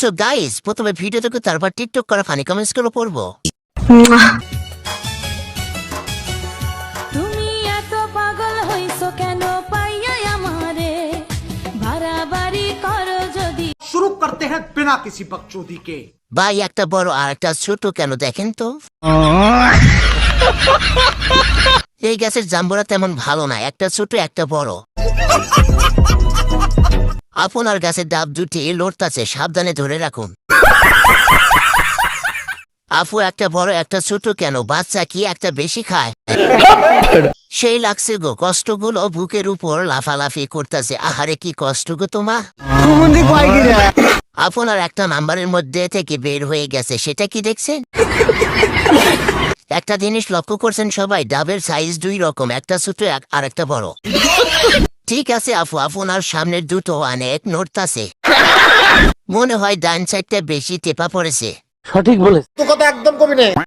So guys প্রথমে video দেখো তারপর টিকটক করা ফানি কমেন্টসগুলো পড়ব। তুমি এত পাগল হইছো কেন পাইয়া আমারে? বাড়াবাড়ি করো যদি। শুরু করতে হ্যাঁ বিনা কিসি বকচোদি কে। ভাই একটা বড় আর একটা ছোট কেন দেখেন তো? এই গ্যাসের জাম্বরা তেমন ভালো না একটা ছোট একটা বড়। আপনার গাছের ডাব দুটি লড়তাছে সাবধানে ধরে রাখুন। আপু, একটা বড়, একটা ছোট কেন? বাচ্চা কি একটা বেশি খায়? সেই লাগছে গো, কষ্টগুলো বুকের উপর লাফালাফি করতেছে। আহারে, কি কষ্ট গো তোমা। আপনার একটা নাম্বারের মধ্যে থেকে বের হয়ে গেছে, সেটা কি দেখছেন? একটা জিনিস লক্ষ্য করছেন সবাই, ডাবের সাইজ দুই রকম, একটা ছোট, আর একটা বড়। ঠিক আছে আফু আপনার সামনের দুটো অনেক নড়তাছে মনে হয় ডান সাইডটা বেশি টেপা পড়েছে। সঠিক বলে তো কথা একদম কবি নেই।